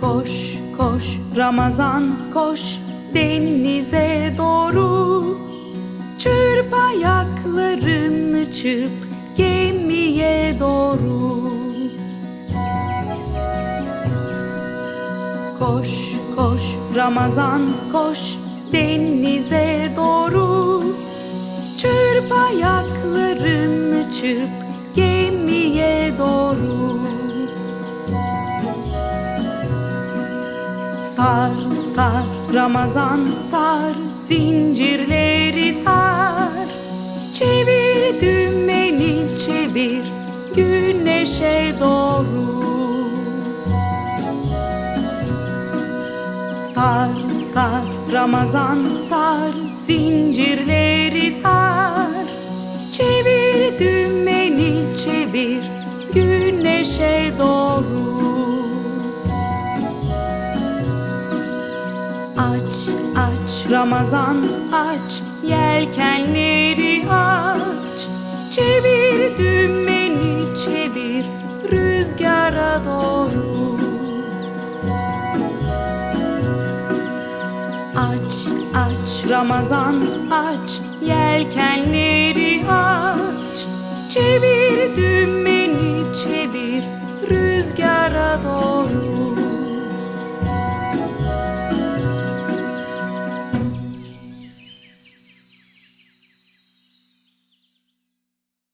Koş koş Ramazan koş denize doğru. Çırp ayaklarını çırp gemiye doğru. Koş koş Ramazan koş denize doğru. Çırp ayaklarını çırp Sar sar Ramazan sar zincirleri sar. Çevir dümeni çevir güneşe doğru. Sar sar Ramazan sar zincirleri sar. Çevir dümeni çevir güneşe doğru Aç aç. Ramazan. Aç yelkenleri aç. Çevir dümeni çevir rüzgara doğru. Aç aç. Ramazan. Aç yelkenleri aç. Çevir dümeni çevir rüzgara doğru